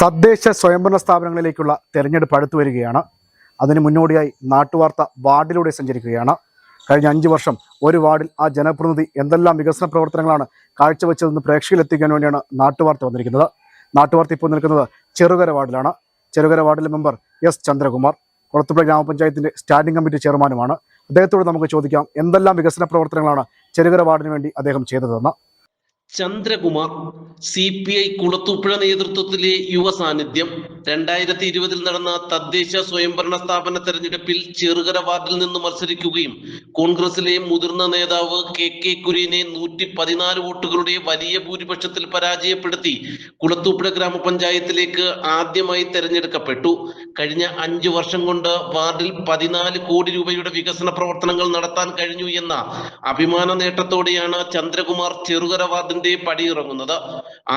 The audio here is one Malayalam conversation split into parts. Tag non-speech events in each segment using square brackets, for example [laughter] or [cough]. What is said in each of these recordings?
തദ്ദേശ സ്വയംഭരണ സ്ഥാപനങ്ങളിലേക്കുള്ള തെരഞ്ഞെടുപ്പ് അടുത്തു വരികയാണ്. അതിന് മുന്നോടിയായി നാട്ടുവാർത്ത വാർഡിലൂടെ സഞ്ചരിക്കുകയാണ്. കഴിഞ്ഞ അഞ്ച് വർഷം ഒരു വാർഡിൽ ആ ജനപ്രതിനിധി എന്തെല്ലാം വികസന പ്രവർത്തനങ്ങളാണ് കാഴ്ചവെച്ചതെന്ന് പ്രേക്ഷകരിലെത്തിക്കാൻ വേണ്ടിയാണ് നാട്ടുവാർത്ത വന്നിരിക്കുന്നത്. നാട്ടുവാർത്ത ഇപ്പോൾ നിൽക്കുന്നത് ചെറുകര വാർഡിലാണ്. ചെറുകര വാർഡിലെ മെമ്പർ എസ് ചന്ദ്രകുമാർ കുളത്തുപുഴ ഗ്രാമപഞ്ചായത്തിന്റെ സ്റ്റാൻഡിംഗ് കമ്മിറ്റി ചെയർമാനുമാണ്. അദ്ദേഹത്തോട് നമുക്ക് ചോദിക്കാം എന്തെല്ലാം വികസന പ്രവർത്തനങ്ങളാണ് ചെറുകര വാർഡിന് വേണ്ടി അദ്ദേഹം ചെയ്തതെന്ന്. Chandrakumar C P I Kulathupuzha നേതൃത്വത്തിലെ യുവ സാന്നിധ്യം രണ്ടായിരത്തി ഇരുപതിൽ നടന്ന തദ്ദേശ സ്വയംഭരണ സ്ഥാപന തെരഞ്ഞെടുപ്പിൽ ചെറുകര വാർഡിൽ നിന്ന് മത്സരിക്കുകയും കോൺഗ്രസിലെ മുതിർന്ന നേതാവ് കെ കെ കുര്യനെ നൂറ്റി പതിനാല് വോട്ടുകളുടെ വലിയ ഭൂരിപക്ഷത്തിൽ പരാജയപ്പെടുത്തി കുളത്തൂപ്പുഴ ഗ്രാമപഞ്ചായത്തിലേക്ക് ആദ്യമായി തെരഞ്ഞെടുക്കപ്പെട്ടു. കഴിഞ്ഞ അഞ്ചു വർഷം കൊണ്ട് വാർഡിൽ പതിനാല് കോടി രൂപയുടെ വികസന പ്രവർത്തനങ്ങൾ നടത്താൻ കഴിഞ്ഞു എന്ന അഭിമാന നേട്ടത്തോടെയാണ് ചന്ദ്രകുമാർ ചെറുകര വാർഡിന്റെ പടിയിറങ്ങുന്നത്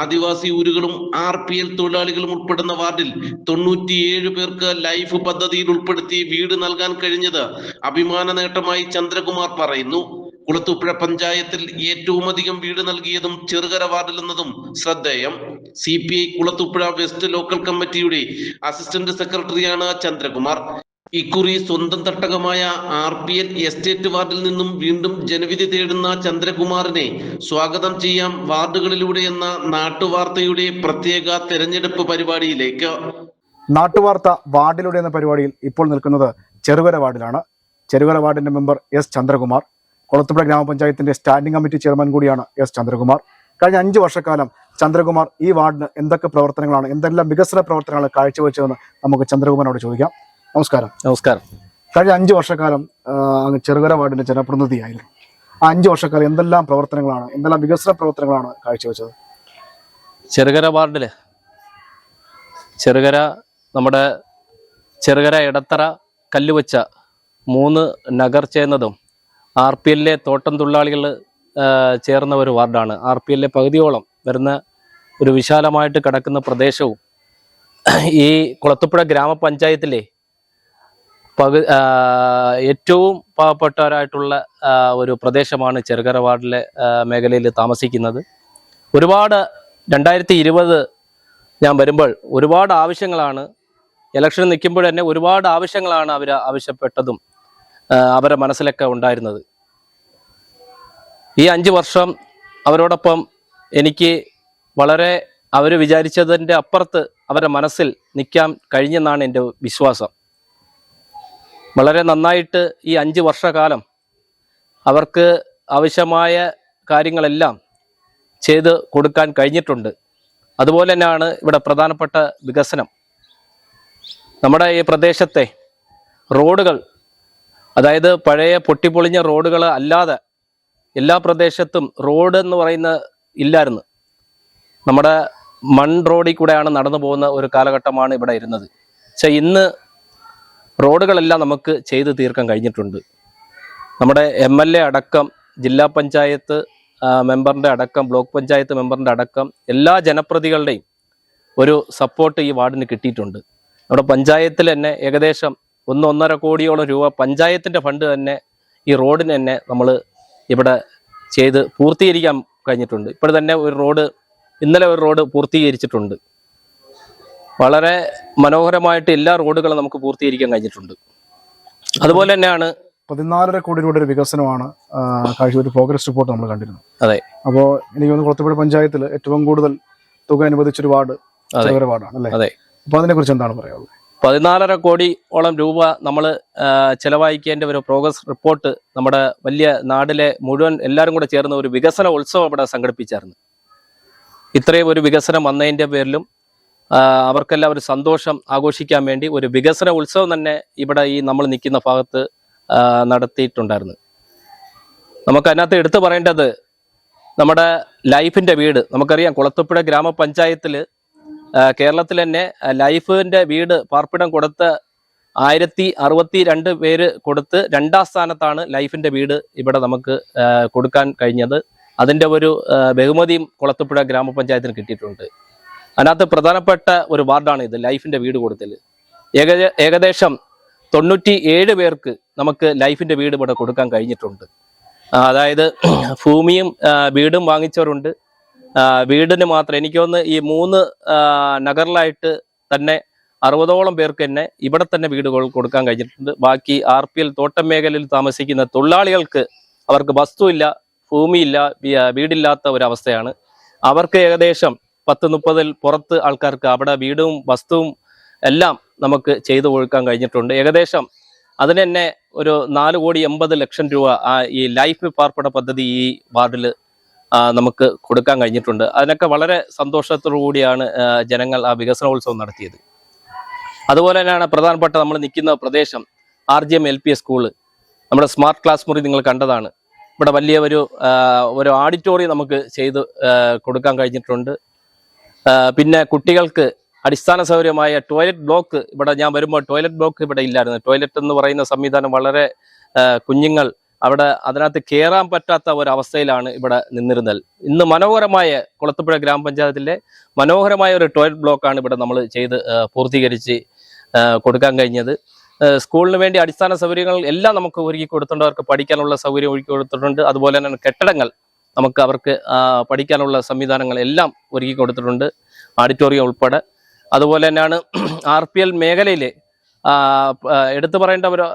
ആദിവാസി ഊരുകളും ആർ പി എൽ തൊഴിലാളികളും ഉൾപ്പെടുന്ന വാർഡിൽ തൊണ്ണൂറ്റിയേഴ് പേർക്ക് ലൈഫ് പദ്ധതിയിൽ ഉൾപ്പെടുത്തി വീട് നൽകാൻ കഴിഞ്ഞത് അഭിമാന നേട്ടമായി ചന്ദ്രകുമാർ പറയുന്നു. കുളത്തൂപ്പുഴ പഞ്ചായത്തിൽ ഏറ്റവും അധികം വീട് നൽകിയതും ചെറുകര വാർഡിൽ നിന്നതും ശ്രദ്ധേയം. C P I Kulathupuzha west local കമ്മിറ്റിയുടെ അസിസ്റ്റന്റ് സെക്രട്ടറിയാണ് ചന്ദ്രകുമാർ. ഇക്കുറി സ്വന്തം തട്ടകമായ ആർ പി എൽ എസ്റ്റേറ്റ് വാർഡിൽ നിന്നും വീണ്ടും ജനവിധി തേടുന്ന ചന്ദ്രകുമാറിനെ സ്വാഗതം ചെയ്യാം വാർഡുകളിലൂടെ എന്ന നാട്ടുവാർത്തയുടെ പ്രത്യേക തെരഞ്ഞെടുപ്പ് പരിപാടിയിലേക്ക്. നാട്ടുവാർത്ത വാർഡിലൂടെ എന്ന പരിപാടിയിൽ ഇപ്പോൾ നിൽക്കുന്നത് ചെറുകര വാർഡിലാണ്. ചെറുകര വാർഡിന്റെ മെമ്പർ എസ് ചന്ദ്രകുമാർ കൊളത്തുപുഴ ഗ്രാമപഞ്ചായത്തിന്റെ സ്റ്റാൻഡിംഗ് കമ്മിറ്റി ചെയർമാൻ കൂടിയാണ് എസ് ചന്ദ്രകുമാർ. കഴിഞ്ഞ അഞ്ച് വർഷക്കാലം ചന്ദ്രകുമാർ ഈ വാർഡിന് എന്തൊക്കെ പ്രവർത്തനങ്ങളാണ് എന്തെല്ലാം വികസന പ്രവർത്തനങ്ങളാണ് കാഴ്ചവെച്ചതെന്ന് നമുക്ക് ചന്ദ്രകുമാറിനോട് ചോദിക്കാം. നമസ്കാരം. നമസ്കാരം. കഴിഞ്ഞ അഞ്ച് വർഷക്കാലം അങ്ങ് ചെറുകര വാർഡിന്റെ ജനപ്രതിനിധിയായിരുന്നു. ആ അഞ്ച് വർഷക്കാലം എന്തെല്ലാം പ്രവർത്തനങ്ങളാണ് എന്തെല്ലാം വികസന പ്രവർത്തനങ്ങളാണ് കാഴ്ചവെച്ചത്? ചെറുകര വാർഡിൽ ചെറുകര നമ്മുടെ ചെറുകര ഇടത്തറ കല്ലുവച്ച മൂന്ന് നഗർ ചേർന്നതും ആർ പി എല്ലിലെ തോട്ടം തൊഴിലാളികൾ ചേർന്ന ഒരു വാർഡാണ്. ആർ പി എല്ലിലെ പകുതിയോളം വരുന്ന ഒരു വിശാലമായിട്ട് കിടക്കുന്ന പ്രദേശവും ഈ കുളത്തുപ്പുഴ ഗ്രാമപഞ്ചായത്തിലെ പകു ഏറ്റവും പാവപ്പെട്ടവരായിട്ടുള്ള ഒരു പ്രദേശമാണ് ചെറുകര വാർഡിലെ മേഖലയിൽ താമസിക്കുന്നത്. ഒരുപാട് രണ്ടായിരത്തി ഇരുപത് ഞാൻ വരുമ്പോൾ ഒരുപാട് ആവശ്യങ്ങളാണ്. ഇലക്ഷൻ നിൽക്കുമ്പോൾ തന്നെ ഒരുപാട് ആവശ്യങ്ങളാണ് അവർ ആവശ്യപ്പെട്ടതും അവരുടെ മനസ്സിലൊക്കെ ഉണ്ടായിരുന്നത്. ഈ അഞ്ച് വർഷം അവരോടൊപ്പം എനിക്ക് വളരെ അവർ വിചാരിച്ചതിന്റെ അപ്പുറത്ത് അവരുടെ മനസ്സിൽ നിൽക്കാൻ കഴിഞ്ഞെന്നാണ് എന്റെ വിശ്വാസം. വളരെ നന്നായിട്ട് ഈ അഞ്ച് വർഷക്കാലം അവർക്ക് ആവശ്യമായ കാര്യങ്ങളെല്ലാം ചെയ്ത് കൊടുക്കാൻ കഴിഞ്ഞിട്ടുണ്ട്. അതുപോലെ തന്നെയാണ് ഇവിടെ പ്രധാനപ്പെട്ട വികസനം. നമ്മുടെ ഈ പ്രദേശത്തെ റോഡുകൾ അതായത് പഴയ പൊട്ടിപ്പൊളിഞ്ഞ റോഡുകൾ അല്ലാതെ എല്ലാ പ്രദേശത്തും റോഡ് എന്ന് പറയുന്ന ഇല്ലായിരുന്നു. നമ്മുടെ മൺ റോഡിൽ കൂടെയാണ് നടന്നു പോകുന്ന ഒരു കാലഘട്ടമാണ് ഇവിടെ ഇരുന്നത്. പക്ഷെ ഇന്ന് റോഡുകളെല്ലാം നമുക്ക് ചെയ്തു തീർക്കാൻ കഴിഞ്ഞിട്ടുണ്ട്. നമ്മുടെ എം എൽ എ അടക്കം ജില്ലാ പഞ്ചായത്ത് മെമ്പറിന്റെ അടക്കം ബ്ലോക്ക് പഞ്ചായത്ത് മെമ്പറിന്റെ അടക്കം എല്ലാ ജനപ്രതികളുടെയും ഒരു സപ്പോർട്ട് ഈ വാർഡിന് കിട്ടിയിട്ടുണ്ട്. നമ്മുടെ പഞ്ചായത്തിൽ തന്നെ ഏകദേശം ഒന്ന് ഒന്നര കോടിയോളം രൂപ പഞ്ചായത്തിന്റെ ഫണ്ട് തന്നെ ഈ റോഡിന് തന്നെ നമ്മൾ ഇവിടെ ചെയ്ത് പൂർത്തീകരിക്കാൻ കഴിഞ്ഞിട്ടുണ്ട്. ഇപ്പോൾ തന്നെ ഒരു റോഡ് ഇന്നലെ ഒരു റോഡ് പൂർത്തീകരിച്ചിട്ടുണ്ട്. വളരെ മനോഹരമായിട്ട് എല്ലാ റോഡുകളും നമുക്ക് പൂർത്തീകരിക്കാൻ കഴിഞ്ഞിട്ടുണ്ട്. അതുപോലെ തന്നെയാണ് പതിനാലര കോടി രൂപയുടെ ഒരു വികസനമാണ് കാഴ്ച ഒരു പ്രോഗ്രസ് റിപ്പോർട്ട് നമ്മൾ കണ്ടിരുന്നു അതെ. അപ്പോൾ എനിക്ക് തോന്നുന്നു കുളത്തുപുഴ പഞ്ചായത്തിൽ ഏറ്റവും കൂടുതൽ തുക അനുവദിച്ചൊരു വാർഡ്. വാർഡാണ് അല്ലേ? അതെ. അപ്പൊ അതിനെ കുറിച്ച് എന്താണ് പറയാനുള്ളത്? പതിനാലര കോടിയോളം രൂപ നമ്മൾ ചെലവഴിക്കേണ്ട ഒരു പ്രോഗ്രസ് റിപ്പോർട്ട് നമ്മുടെ വലിയ നാടിലെ മുഴുവൻ എല്ലാവരും കൂടെ ചേർന്ന ഒരു വികസന ഉത്സവം ഇവിടെ സംഘടിപ്പിച്ചായിരുന്നു. ഇത്രയും ഒരു വികസനം വന്നതിന്റെ പേരിലും അവർക്കെല്ലാം ഒരു സന്തോഷം ആഘോഷിക്കാൻ വേണ്ടി ഒരു വികസന ഉത്സവം തന്നെ ഇവിടെ ഈ നമ്മൾ നിൽക്കുന്ന ഭാഗത്ത് നടത്തിയിട്ടുണ്ടായിരുന്നു. നമുക്ക് അതിനകത്ത് എടുത്തു പറയേണ്ടത് നമ്മുടെ ലൈഫിന്റെ വീട്. നമുക്കറിയാം കുളത്തുപ്പുഴ ഗ്രാമപഞ്ചായത്തിൽ കേരളത്തിൽ തന്നെ ലൈഫിന്റെ വീട് പാർപ്പിടം കൊടുത്ത് ആയിരത്തി അറുപത്തി രണ്ട് പേര് കൊടുത്ത് രണ്ടാം സ്ഥാനത്താണ് ലൈഫിന്റെ വീട് ഇവിടെ നമുക്ക് കൊടുക്കാൻ കഴിഞ്ഞത്. അതിന്റെ ഒരു ബഹുമതിയും കുളത്തുപ്പുഴ ഗ്രാമപഞ്ചായത്തിന് കിട്ടിയിട്ടുണ്ട്. അതിനകത്ത് പ്രധാനപ്പെട്ട ഒരു വാർഡാണ് ഇത് ലൈഫിന്റെ വീട് കൊടുത്തൽ ഏക ഏകദേശം തൊണ്ണൂറ്റി ഏഴ് പേർക്ക് നമുക്ക് ലൈഫിന്റെ വീട് ഇവിടെ കൊടുക്കാൻ കഴിഞ്ഞിട്ടുണ്ട്. അതായത് [clears throat] ഭൂമിയും വീടും വാങ്ങിച്ചവരുണ്ട്. വീടിന് മാത്രം എനിക്കൊന്ന് ഈ മൂന്ന് നഗറിലായിട്ട് തന്നെ അറുപതോളം പേർക്ക് തന്നെ ഇവിടെ തന്നെ വീടുകൾ കൊടുക്കാൻ കഴിഞ്ഞിട്ടുണ്ട്. ബാക്കി ആർ പി എൽ തോട്ടം മേഖലയിൽ താമസിക്കുന്ന തൊഴിലാളികൾക്ക് അവർക്ക് വസ്തുവില്ല ഭൂമിയില്ല വീടില്ലാത്ത ഒരവസ്ഥയാണ്. അവർക്ക് ഏകദേശം പത്ത് മുപ്പതിൽ പുറത്ത് ആൾക്കാർക്ക് അവിടെ വീടും വസ്തുവും എല്ലാം നമുക്ക് ചെയ്തു കൊടുക്കാൻ കഴിഞ്ഞിട്ടുണ്ട്. ഏകദേശം അതിന് തന്നെ ഒരു നാല് കോടി എൺപത് ലക്ഷം രൂപ ആ ഈ ലൈഫ് പാർപ്പിട പദ്ധതി ഈ വാർഡിൽ നമുക്ക് കൊടുക്കാൻ കഴിഞ്ഞിട്ടുണ്ട്. അതിനൊക്കെ വളരെ സന്തോഷത്തോടു കൂടിയാണ് ജനങ്ങൾ ആ വികസനോത്സവം നടത്തിയത്. അതുപോലെ തന്നെയാണ് പ്രധാനപ്പെട്ട നമ്മൾ നിൽക്കുന്ന പ്രദേശം R G M L P S school. നമ്മുടെ സ്മാർട്ട് ക്ലാസ് മുറി നിങ്ങൾ കണ്ടതാണ്. ഇവിടെ വലിയ ഒരു ഒരു ഓഡിറ്റോറിയം നമുക്ക് ചെയ്ത് കൊടുക്കാൻ കഴിഞ്ഞിട്ടുണ്ട്. പിന്നെ കുട്ടികൾക്ക് അടിസ്ഥാന സൗകര്യമായ ടോയ്ലറ്റ് ബ്ലോക്ക് ഇവിടെ ഞാൻ വരുമ്പോൾ ടോയ്ലറ്റ് ബ്ലോക്ക് ഇവിടെ ഇല്ലായിരുന്നു. ടോയ്ലറ്റ് എന്ന് പറയുന്ന സംവിധാനം വളരെ കുഞ്ഞുങ്ങൾ അവിടെ അതിനകത്ത് കയറാൻ പറ്റാത്ത ഒരവസ്ഥയിലാണ് ഇവിടെ നിന്നിരുന്നത്. ഇന്ന് മനോഹരമായ കുളത്തുപുഴ ഗ്രാമപഞ്ചായത്തിലെ മനോഹരമായ ഒരു ടോയ്ലറ്റ് ബ്ലോക്കാണ് ഇവിടെ നമ്മൾ ചെയ്ത് പൂർത്തീകരിച്ച് കൊടുക്കാൻ കഴിഞ്ഞത്. സ്കൂളിന് വേണ്ടി അടിസ്ഥാന സൗകര്യങ്ങൾ എല്ലാം നമുക്ക് ഒരുക്കി കൊടുത്തിട്ടുണ്ട്. അവർക്ക് പഠിക്കാനുള്ള സൗകര്യം ഒരുക്കി കൊടുത്തിട്ടുണ്ട്. അതുപോലെ തന്നെ കെട്ടിടങ്ങൾ നമുക്ക് അവർക്ക് പഠിക്കാനുള്ള സംവിധാനങ്ങൾ എല്ലാം ഒരുക്കി കൊടുത്തിട്ടുണ്ട്. ഓഡിറ്റോറിയം ഉൾപ്പെടെ. അതുപോലെ തന്നെയാണ് ആർ പി എൽ മേഖലയിൽ എടുത്തു പറയേണ്ട ഒരു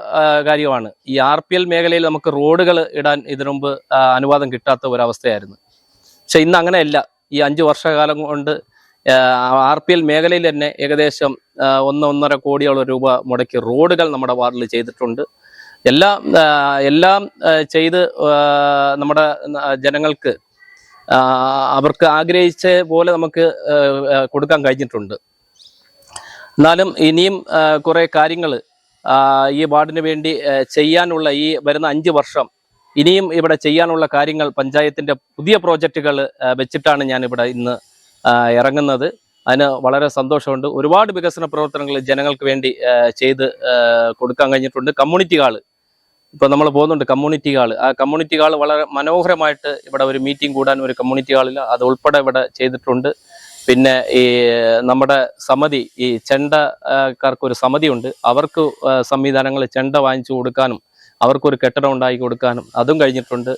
കാര്യമാണ്. ഈ ആർ പി എൽ മേഖലയിൽ നമുക്ക് റോഡുകൾ ഇടാൻ ഇതിനു മുമ്പ് അനുവാദം കിട്ടാത്ത ഒരവസ്ഥയായിരുന്നു. പക്ഷെ ഇന്ന് അങ്ങനെയല്ല. ഈ അഞ്ച് വർഷകാലം കൊണ്ട് ആർ പി എൽ മേഖലയിൽ തന്നെ ഏകദേശം ഒന്ന് ഒന്നര കോടിയോളം രൂപ മുടക്കി റോഡുകൾ നമ്മുടെ വാർഡിൽ ചെയ്തിട്ടുണ്ട്. എല്ലാം എല്ലാം ചെയ്ത് നമ്മുടെ ജനങ്ങൾക്ക് അവർക്ക് ആഗ്രഹിച്ച പോലെ നമുക്ക് കൊടുക്കാൻ കഴിഞ്ഞിട്ടുണ്ട്. എന്നാലും ഇനിയും കുറേ കാര്യങ്ങൾ ഈ വാർഡിന് വേണ്ടി ചെയ്യാനുള്ള ഈ വരുന്ന അഞ്ച് വർഷം ഇനിയും ഇവിടെ ചെയ്യാനുള്ള കാര്യങ്ങൾ പഞ്ചായത്തിന്റെ പുതിയ പ്രോജക്റ്റുകൾ വെച്ചിട്ടാണ് ഞാൻ ഇവിടെ ഇന്ന് ഇറങ്ങുന്നത്. അതിന് വളരെ സന്തോഷമുണ്ട്. ഒരുപാട് വികസന പ്രവർത്തനങ്ങൾ ജനങ്ങൾക്ക് വേണ്ടി ചെയ്ത് കൊടുക്കാൻ കഴിഞ്ഞിട്ടുണ്ട്. Community hall. ഇപ്പൊ നമ്മൾ പോകുന്നുണ്ട് കമ്മ്യൂണിറ്റി ഹാൾ. ആ കമ്മ്യൂണിറ്റി ഹാൾ വളരെ മനോഹരമായിട്ട് ഇവിടെ ഒരു മീറ്റിംഗ് കൂടാൻ ഒരു കമ്മ്യൂണിറ്റി ഹാളിൽ അത് ഉൾപ്പെടെ ഇവിടെ ചെയ്തിട്ടുണ്ട്. പിന്നെ ഈ നമ്മുടെ സമിതി ഈ ചെണ്ടക്കാർക്ക് ഒരു സമിതിയുണ്ട്. അവർക്ക് സംവിധാനങ്ങൾ ചെണ്ട വാങ്ങിച്ചു കൊടുക്കാനും അവർക്കൊരു കെട്ടിടം ഉണ്ടാക്കി കൊടുക്കാനും അതും കഴിഞ്ഞിട്ടുണ്ട്.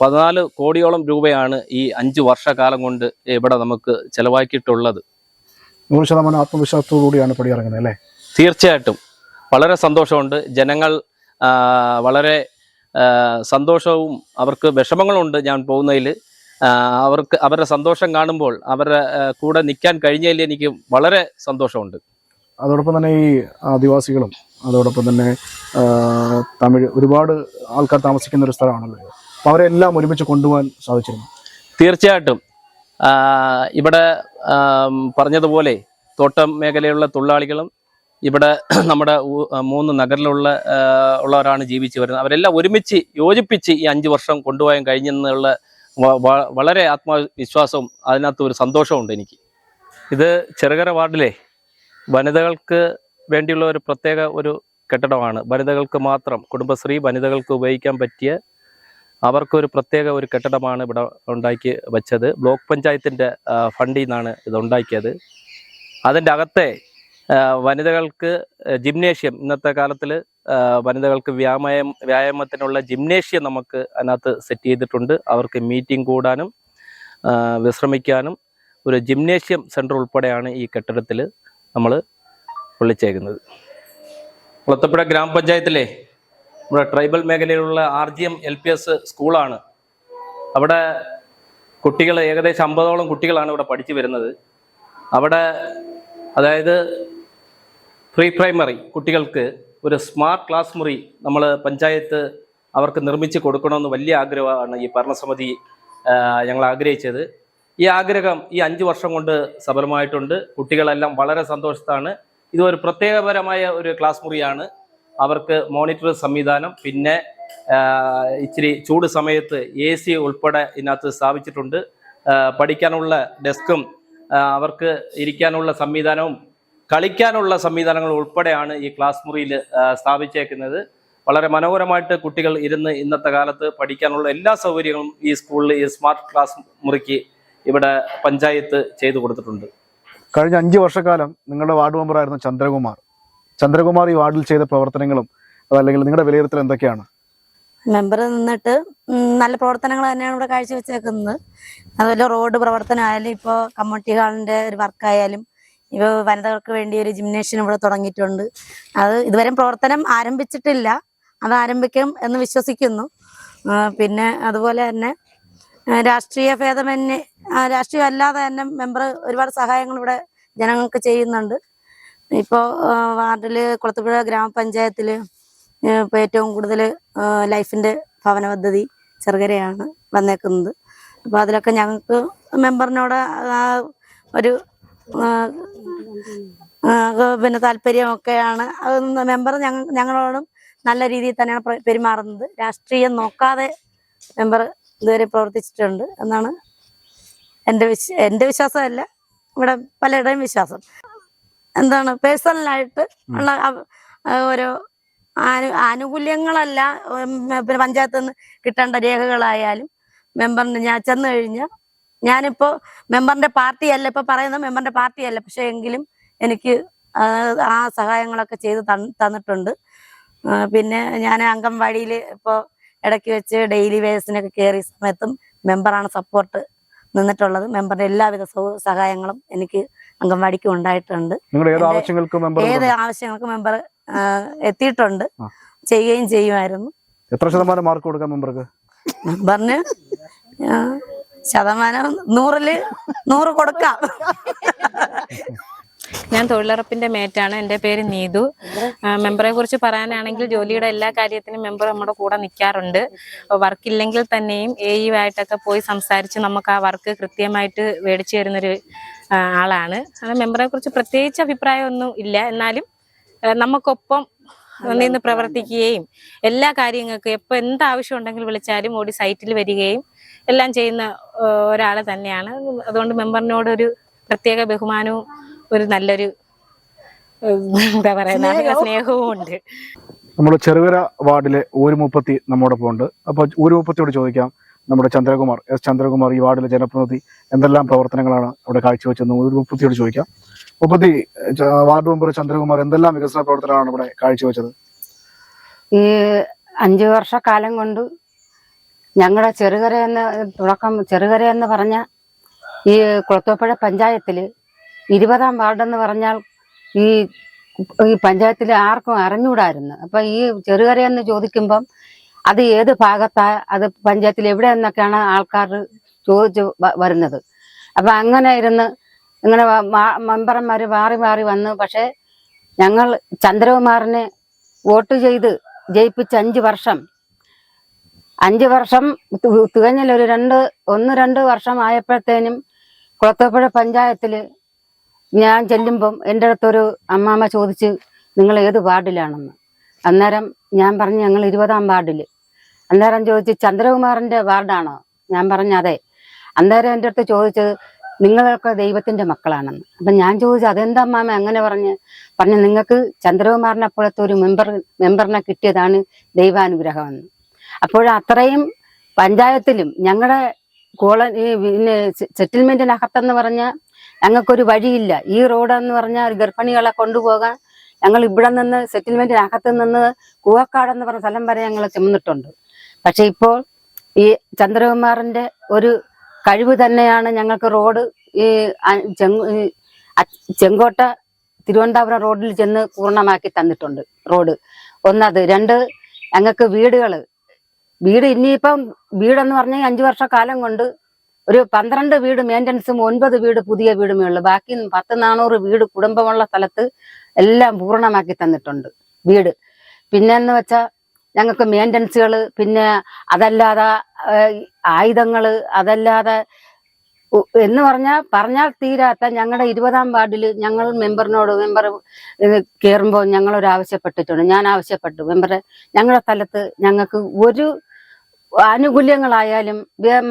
പതിനാല് കോടിയോളം രൂപയാണ് ഈ അഞ്ച് വർഷക്കാലം കൊണ്ട് ഇവിടെ നമുക്ക് ചെലവാക്കിയിട്ടുള്ളത്. നൂറ് ശതമാനം ആത്മവിശ്വാസത്തോടു കൂടിയാണ് പടിയിറങ്ങുന്നത് അല്ലേ? തീർച്ചയായിട്ടും. വളരെ സന്തോഷമുണ്ട്. ജനങ്ങൾ വളരെ സന്തോഷവും അവർക്ക് വിഷമങ്ങളുണ്ട് ഞാൻ പോകുന്നതിൽ അവർക്ക് അവരുടെ സന്തോഷം കാണുമ്പോൾ അവരുടെ കൂടെ നിൽക്കാൻ കഴിഞ്ഞതിൽ എനിക്ക് വളരെ സന്തോഷമുണ്ട്. അതോടൊപ്പം തന്നെ ഈ ആദിവാസികളും അതോടൊപ്പം തന്നെ തമിഴ് ഒരുപാട് ആൾക്കാർ താമസിക്കുന്ന ഒരു സ്ഥലമാണല്ലോ. അപ്പോൾ അവരെല്ലാം ഒരുമിച്ച് കൊണ്ടുപോകാൻ സാധിച്ചിരുന്നു. തീർച്ചയായിട്ടും. ഇവിടെ പറഞ്ഞതുപോലെ തോട്ടം മേഖലയിലുള്ള തൊഴിലാളികളും ഇവിടെ [clears throat] നമ്മുടെ മൂന്ന് നഗരത്തിലുള്ള ഉള്ളവരാണ് ജീവിച്ചു വരുന്നത്. അവരെല്ലാം ഒരുമിച്ച് യോജിപ്പിച്ച് ഈ അഞ്ച് വർഷം കൊണ്ടുപോകാൻ കഴിഞ്ഞെന്നുള്ള വളരെ ആത്മവിശ്വാസവും അതിനകത്ത് ഒരു സന്തോഷമുണ്ട് എനിക്ക്. ഇത് ചെറുകര വാർഡിലെ വനിതകൾക്ക് വേണ്ടിയുള്ള ഒരു പ്രത്യേക ഒരു കെട്ടിടമാണ്. വനിതകൾക്ക് മാത്രം കുടുംബശ്രീ വനിതകൾക്ക് ഉപയോഗിക്കാൻ പറ്റിയ അവർക്കൊരു പ്രത്യേക ഒരു കെട്ടിടമാണ് ഇവിടെ ഉണ്ടാക്കി വെച്ചത്. ബ്ലോക്ക് പഞ്ചായത്തിന്റെ ഫണ്ടിൽ നിന്നാണ് ഇത് ഉണ്ടാക്കിയത്. അതിന്റെ അകത്തെ വനിതകൾക്ക് ജിംനേഷ്യം. ഇന്നത്തെ കാലത്തിൽ വനിതകൾക്ക് വ്യായാമം വ്യായാമത്തിനുള്ള ജിംനേഷ്യം നമുക്ക് അതിനകത്ത് സെറ്റ് ചെയ്തിട്ടുണ്ട്. അവർക്ക് മീറ്റിംഗ് കൂടാനും വിശ്രമിക്കാനും ഒരു ജിംനേഷ്യം സെന്റർ ഉൾപ്പെടെയാണ് ഈ കെട്ടിടത്തിൽ നമ്മൾ വിളിച്ചേക്കുന്നത് കുളത്തപ്പുഴ ഗ്രാമപഞ്ചായത്തിലെ നമ്മുടെ ട്രൈബൽ മേഖലയിലുള്ള R G M L P S സ്കൂളാണ്. അവിടെ കുട്ടികൾ ഏകദേശം അമ്പതോളം കുട്ടികളാണ് ഇവിടെ പഠിച്ചു വരുന്നത്. അവിടെ അതായത് പ്രീ പ്രൈമറി കുട്ടികൾക്ക് ഒരു സ്മാർട്ട് ക്ലാസ് മുറി നമ്മൾ പഞ്ചായത്ത് അവർക്ക് നിർമ്മിച്ച് കൊടുക്കണമെന്ന് വലിയ ആഗ്രഹമാണ് ഈ ഭരണസമിതി ഞങ്ങൾ ആഗ്രഹിച്ചത്. ഈ ആഗ്രഹം ഈ അഞ്ച് വർഷം കൊണ്ട് സഫലമായിട്ടുണ്ട്. കുട്ടികളെല്ലാം വളരെ സന്തോഷത്താണ്. ഇത് ഒരു പ്രത്യേകപരമായ ഒരു ക്ലാസ് മുറിയാണ്. അവർക്ക് മോണിറ്റർ സംവിധാനം പിന്നെ ഇച്ചിരി ചൂട് സമയത്ത് എ സി ഉൾപ്പെടെ ഇതിനകത്ത് സ്ഥാപിച്ചിട്ടുണ്ട്. പഠിക്കാനുള്ള ഡെസ്കും അവർക്ക് ഇരിക്കാനുള്ള സംവിധാനവും കളിക്കാനുള്ള സംവിധാനങ്ങൾ ഉൾപ്പെടെയാണ് ഈ ക്ലാസ് മുറിയിൽ സ്ഥാപിച്ചേക്കുന്നത്. വളരെ മനോഹരമായിട്ട് കുട്ടികൾ ഇരുന്ന് ഇന്നത്തെ കാലത്ത് പഠിക്കാനുള്ള എല്ലാ സൗകര്യങ്ങളും ഈ സ്കൂളിൽ ഈ സ്മാർട്ട് ക്ലാസ് മുറിക്ക് ഇവിടെ പഞ്ചായത്ത് ചെയ്തു കൊടുത്തിട്ടുണ്ട്. കഴിഞ്ഞ അഞ്ച് വർഷക്കാലം നിങ്ങളുടെ വാർഡ് മെമ്പറായിരുന്നു ചന്ദ്രകുമാർ. ചന്ദ്രകുമാർ ഈ വാർഡിൽ ചെയ്ത പ്രവർത്തനങ്ങളും അതല്ലെങ്കിൽ നിങ്ങളുടെ വിലയിരുത്തൽ എന്തൊക്കെയാണ്? മെമ്പർ നിന്നിട്ട് നല്ല പ്രവർത്തനങ്ങൾ തന്നെയാണ് ഇവിടെ കാഴ്ചവെച്ചേക്കുന്നത്. അതുപോലെ റോഡ് പ്രവർത്തനമായാലും ഇപ്പോൾ കമ്മ്യൂണിറ്റി ഹാളിന്റെ ഒരു വർക്കായാലും ഇപ്പോൾ വനിതകൾക്ക് വേണ്ടി ഒരു ജിംനേഷ്യം ഇവിടെ തുടങ്ങിയിട്ടുണ്ട്. അത് ഇതുവരെ പ്രവർത്തനം ആരംഭിച്ചിട്ടില്ല. അത് ആരംഭിക്കും എന്ന് വിശ്വസിക്കുന്നു. പിന്നെ അതുപോലെ തന്നെ രാഷ്ട്രീയ ഭേദമന്യേ രാഷ്ട്രീയം അല്ലാതെ തന്നെ മെമ്പർ ഒരുപാട് സഹായങ്ങൾ ഇവിടെ ജനങ്ങൾക്ക് ചെയ്യുന്നുണ്ട്. ഇപ്പോൾ വാർഡിൽ കുളത്തുപുഴ ഗ്രാമപഞ്ചായത്തിൽ ഇപ്പോൾ ഏറ്റവും കൂടുതൽ ലൈഫിന്റെ ഭവന പദ്ധതി ചെറുകരയാണ് വന്നേക്കുന്നത്. അപ്പോൾ അതിലൊക്കെ ഞങ്ങൾക്ക് മെമ്പറിനോട് ഒരു പിന്നെ താല്പര്യമൊക്കെയാണ്. അത് മെമ്പർ ഞങ്ങൾ ഞങ്ങളോടും നല്ല രീതിയിൽ തന്നെയാണ് പ്ര- പെരുമാറുന്നത്. രാഷ്ട്രീയം നോക്കാതെ മെമ്പർ ഇതുവരെ പ്രവർത്തിച്ചിട്ടുണ്ട് എന്നാണ് എന്റെ വിശ്വ എന്റെ വിശ്വാസമല്ല ഇവിടെ പലരുടെയും വിശ്വാസം. എന്താണ് പേഴ്സണലായിട്ട് ഉള്ള ഓരോ ആനു ആനുകൂല്യങ്ങളല്ല പിന്നെ പഞ്ചായത്തിൽ നിന്ന് കിട്ടേണ്ട രേഖകളായാലും മെമ്പറിന് ഞാൻ ചെന്ന് കഴിഞ്ഞാൽ ഞാനിപ്പോൾ മെമ്പറിന്റെ പാർട്ടിയല്ല ഇപ്പൊ പറയുന്നത് മെമ്പറിന്റെ പാർട്ടിയല്ല പക്ഷെ എങ്കിലും എനിക്ക് ആ ആ സഹായങ്ങളൊക്കെ ചെയ്ത് തന്നിട്ടുണ്ട്. പിന്നെ ഞാൻ അംഗൻവാടിയിൽ ഇപ്പോൾ ഇടയ്ക്ക് വെച്ച് ഡെയിലി വേസിനൊക്കെ കയറിയ സമയത്തും മെമ്പറാണ് സപ്പോർട്ട് നിന്നിട്ടുള്ളത്. മെമ്പറിന്റെ എല്ലാവിധ സഹായങ്ങളും എനിക്ക് അംഗൻവാടിക്ക് ഉണ്ടായിട്ടുണ്ട്. ഏത് ആവശ്യങ്ങൾക്കും മെമ്പർ എത്തിയിട്ടുണ്ട്. ചെയ്യുകയും ചെയ്യുമായിരുന്നു. എത്ര ശതമാനം മാർക്ക് കൊടുക്കാം മെമ്പർക്ക് മെമ്പറിന് ശതമാനം നൂറിൽ നൂറ് കൊടുക്കാം. [laughs] ഞാൻ തൊഴിലുറപ്പിന്റെ മേറ്റാണ്. എന്റെ പേര് നീതു. മെമ്പറെ കുറിച്ച് പറയാനാണെങ്കിൽ ജോലിയുടെ എല്ലാ കാര്യത്തിനും മെമ്പർ നമ്മുടെ കൂടെ നിൽക്കാറുണ്ട് വർക്കില്ലെങ്കിൽ തന്നെയും എ ആയിട്ടൊക്കെ പോയി സംസാരിച്ച് നമുക്ക് ആ വർക്ക് കൃത്യമായിട്ട് മേടിച്ചു തരുന്നൊരു ആളാണ്. മെമ്പറെ കുറിച്ച് പ്രത്യേകിച്ച് അഭിപ്രായമൊന്നും ഇല്ല. എന്നാലും നമുക്കൊപ്പം നിന്ന് പ്രവർത്തിക്കുകയും എല്ലാ കാര്യങ്ങൾക്കും എപ്പോൾ എന്ത് ആവശ്യം ഉണ്ടെങ്കിൽ വിളിച്ചാലും ഓടി സൈറ്റിൽ വരികയും എല്ലാം ചെയ്യുന്ന ഒരാൾ തന്നെയാണ്. അതുകൊണ്ട് മെമ്പറിനോടൊരു പ്രത്യേക ബഹുമാനവും ഒരു നല്ലൊരു എന്താ പറയുക സ്നേഹവും. ഉണ്ട്. നമ്മൾ ചെറുകര വാർഡിലെ ഒരു മുപ്പത്തി നമ്മോടൊപ്പം ഉണ്ട്. അപ്പോൾ ഒരു മുപ്പത്തിയോട് ചോദിക്കാം. നമ്മുടെ ചന്ദ്രകുമാർ എസ് ചന്ദ്രകുമാർ ഈ വാർഡിലെ ജനപ്രതിനിധി എന്തെല്ലാം പ്രവർത്തനങ്ങളാണ് ഇവിടെ കാഴ്ചവെച്ചെന്ന് ഒരു മുപ്പത്തിയോട് ചോദിക്കാം. മുപ്പത്തി വാർഡ് മെമ്പർ ചന്ദ്രകുമാർ എന്തെല്ലാം വികസന പ്രവർത്തനങ്ങളാണ് ഇവിടെ കാഴ്ചവെച്ചത്? ഈ അഞ്ചു വർഷക്കാലം കൊണ്ട് ഞങ്ങളുടെ ചെറുകര എന്ന തുടക്കം ചെറുകര എന്ന് പറഞ്ഞ ഈ കുളത്തോപ്പുഴ പഞ്ചായത്തിൽ ഇരുപതാം വാർഡെന്ന് പറഞ്ഞാൽ ഈ ഈ പഞ്ചായത്തിൽ ആർക്കും അറിഞ്ഞൂടായിരുന്നു. അപ്പൊ ഈ ചെറുകരയെന്ന് ചോദിക്കുമ്പം അത് ഏത് ഭാഗത്താ അത് പഞ്ചായത്തിൽ എവിടെ എന്നൊക്കെയാണ് ആൾക്കാർ ചോദിച്ചു വരുന്നത്. അപ്പൊ അങ്ങനെ ഇരുന്ന് ഇങ്ങനെ മെമ്പർമാർ മാറി മാറി വന്നു പക്ഷെ ഞങ്ങൾ ചന്ദ്രകുമാറിനെ വോട്ട് ചെയ്ത് ജയിപ്പിച്ച അഞ്ച് വർഷം. അഞ്ച് വർഷം തികഞ്ഞില്ല ഒരു രണ്ട് ഒന്ന് രണ്ട് വർഷം ആയപ്പോഴത്തേനും കുളത്തപ്പുഴ പഞ്ചായത്തിൽ ഞാൻ ചെല്ലുമ്പം എന്റെ അടുത്തൊരു അമ്മാമ്മ ചോദിച്ച് നിങ്ങൾ ഏത് വാർഡിലാണെന്ന്? അന്നേരം ഞാൻ പറഞ്ഞു ഞങ്ങൾ ഇരുപതാം വാർഡിൽ. അന്നേരം ചോദിച്ച് ചന്ദ്രകുമാറിന്റെ വാർഡാണോ? ഞാൻ പറഞ്ഞു അതെ. അന്നേരം എന്റെ അടുത്ത് ചോദിച്ചത് നിങ്ങളൊക്കെ ദൈവത്തിന്റെ മക്കളാണെന്ന്. അപ്പൊ ഞാൻ ചോദിച്ചു അതെന്താ അമ്മാമ? അങ്ങനെ പറഞ്ഞ് പറഞ്ഞു നിങ്ങൾക്ക് ചന്ദ്രകുമാറിനെ പോലത്തെ ഒരു മെമ്പർ മെമ്പറിനെ കിട്ടിയതാണ് ദൈവാനുഗ്രഹമെന്ന്. അപ്പോൾ അത്രയും പഞ്ചായത്തിലും ഞങ്ങളുടെ കോളനി പിന്നെ സെറ്റിൽമെന്റിനകത്തെന്ന് പറഞ്ഞാൽ ഞങ്ങൾക്കൊരു വഴിയില്ല. ഈ റോഡ് എന്ന് പറഞ്ഞാൽ ഗർഭിണികളെ കൊണ്ടുപോകാൻ ഞങ്ങൾ ഇവിടെ നിന്ന് സെറ്റിൽമെന്റിനകത്ത് നിന്ന് കൂവക്കാട് എന്ന് പറഞ്ഞ സ്ഥലം വരെ ഞങ്ങൾ ചെന്നിട്ടുണ്ട്. പക്ഷെ ഇപ്പോൾ ഈ ചന്ദ്രകുമാറിന്റെ ഒരു കഴിവ് തന്നെയാണ് ഞങ്ങൾക്ക് റോഡ് ഈ ചെങ്കോട്ട തിരുവനന്തപുരം റോഡിൽ ചെന്ന് പൂർണമാക്കി തന്നിട്ടുണ്ട് റോഡ്. ഒന്നത് രണ്ട് ഞങ്ങൾക്ക് വീടുകൾ വീട് ഇനിയിപ്പം വീടെന്ന് പറഞ്ഞാൽ അഞ്ചു വർഷക്കാലം കൊണ്ട് ഒരു പന്ത്രണ്ട് വീട് മെയിന്റനൻസും ഒൻപത് വീട് പുതിയ വീടുമേ ഉള്ളൂ. ബാക്കി പത്ത് നാനൂറ് വീട് കുടുംബമുള്ള സ്ഥലത്ത് എല്ലാം പൂർണമാക്കി തന്നിട്ടുണ്ട് വീട്. പിന്നെന്ന് വെച്ചാൽ ഞങ്ങൾക്ക് മെയിന്റനൻസുകൾ പിന്നെ അതല്ലാതെ ആയുധങ്ങൾ അതല്ലാതെ എന്ന് പറഞ്ഞാൽ പറഞ്ഞാൽ തീരാത്ത ഞങ്ങളുടെ ഇരുപതാം വാർഡിൽ ഞങ്ങൾ മെമ്പറിനോട് മെമ്പർ കയറുമ്പോൾ ഞങ്ങളൊരു ആവശ്യപ്പെട്ടിട്ടുണ്ട് ഞാൻ ആവശ്യപ്പെട്ടു. മെമ്പറെ ഞങ്ങളുടെ സ്ഥലത്ത് ഞങ്ങൾക്ക് ഒരു ആനുകൂല്യങ്ങളായാലും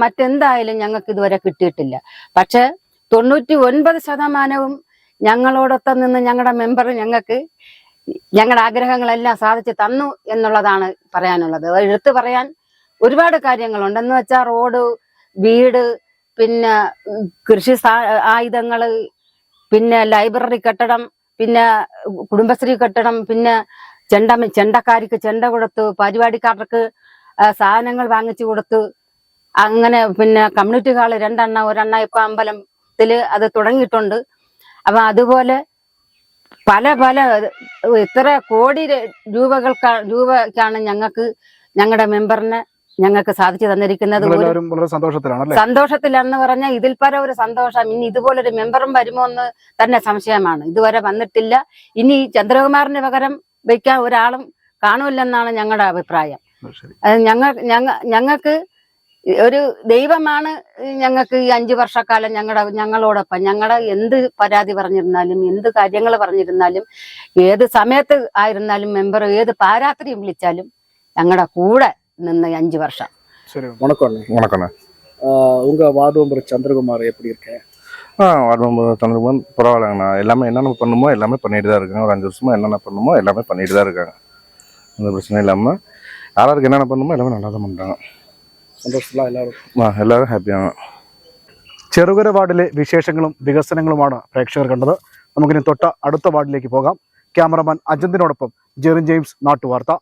മറ്റെന്തായാലും ഞങ്ങൾക്ക് ഇതുവരെ കിട്ടിയിട്ടില്ല. പക്ഷെ തൊണ്ണൂറ്റി ഒൻപത് ശതമാനവും ഞങ്ങളോടൊപ്പം നിന്ന് ഞങ്ങളുടെ മെമ്പർ ഞങ്ങൾക്ക് ഞങ്ങളുടെ ആഗ്രഹങ്ങളെല്ലാം സാധിച്ചു തന്നു എന്നുള്ളതാണ് പറയാനുള്ളത്. എടുത്തു പറയാൻ ഒരുപാട് കാര്യങ്ങളുണ്ട്. എന്ന് വെച്ചാൽ റോഡ് വീട് പിന്നെ കൃഷി ആയുധങ്ങൾ പിന്നെ ലൈബ്രറി കെട്ടിടം പിന്നെ കുടുംബശ്രീ കെട്ടിടം പിന്നെ ചെണ്ട ചെണ്ടക്കാർക്ക് ചെണ്ട കൊടുത്തു പരിപാടിക്കാർക്ക് സാധനങ്ങൾ വാങ്ങിച്ചു കൊടുത്ത് അങ്ങനെ പിന്നെ കമ്മ്യൂണിറ്റി ഹാൾ രണ്ടെണ്ണ ഒരെണ്ണ ഇപ്പൊ അമ്പലത്തിൽ അത് തുടങ്ങിയിട്ടുണ്ട്. അപ്പൊ അതുപോലെ പല പല ഇത്ര കോടി രൂപകൾക്ക് രൂപയ്ക്കാണ് രൂപക്കാണ് ഞങ്ങൾക്ക് ഞങ്ങളുടെ മെമ്പറിനെ ഞങ്ങൾക്ക് സാധിച്ചു തന്നിരിക്കുന്നത്. സന്തോഷത്തിലാണെന്ന് പറഞ്ഞാൽ ഇതിൽ പല ഒരു സന്തോഷം. ഇനി ഇതുപോലൊരു മെമ്പറും വരുമോ എന്ന് തന്നെ സംശയമാണ്. ഇതുവരെ വന്നിട്ടില്ല. ഇനി ചന്ദ്രകുമാറിന് പകരം വയ്ക്കാൻ ഒരാളും കാണൂല്ലെന്നാണ് ഞങ്ങളുടെ അഭിപ്രായം. ഞങ്ങൾ ഞങ്ങ ഞങ്ങൾക്ക് ഒരു ദൈവമാണ് ഞങ്ങൾക്ക് ഈ അഞ്ചു വർഷക്കാലം ഞങ്ങളുടെ ഞങ്ങളോടൊപ്പം ഞങ്ങളുടെ എന്ത് പരാതി പറഞ്ഞിരുന്നാലും എന്ത് കാര്യങ്ങൾ പറഞ്ഞിരുന്നാലും ഏത് സമയത്ത് ആയിരുന്നാലും മെമ്പർ ഏത് പാരാത്രിയും വിളിച്ചാലും ഞങ്ങളുടെ കൂടെ നിന്ന് ഈ அஞ்சு வருஷம் சரி வணக்கம் வணக்கண்ணே உங்க வார்டு மெம்பர் சந்திரகுமார் எப்படி இருக்கேன் ஆ வார்டு மெம்பர் தந்தகுமார் பரவாயில்லைங்கண்ணா எல்லாமே என்னென்ன பண்ணுமோ எல்லாமே பண்ணிட்டு தான் இருக்காங்க ஒரு அஞ்சு வருஷமா என்னென்ன பண்ணுமோ எல்லாமே பண்ணிட்டு தான் இருக்காங்க எந்த பிரச்சனையும் இல்லாமல் யாராருக்கு என்னென்ன பண்ணுமோ எல்லாமே நல்லா தான் பண்ணுறாங்க சந்தோஷத்துல எல்லாரும் ஆ எல்லாரும் ஹாப்பியாக ചെറുകര വാർഡിലെ വിശേഷങ്ങളും വികസനങ്ങളുമാണ് പ്രേക്ഷകർ കണ്ടത് നമുക്കിനി തൊട്ട അടുത്ത വാർഡിലേക്ക് പോകാം ക്യാമറമാൻ അജന്തിനോടൊപ്പം ജെറിൻ ജെയിംസ് നാട്ടുവാർത്ത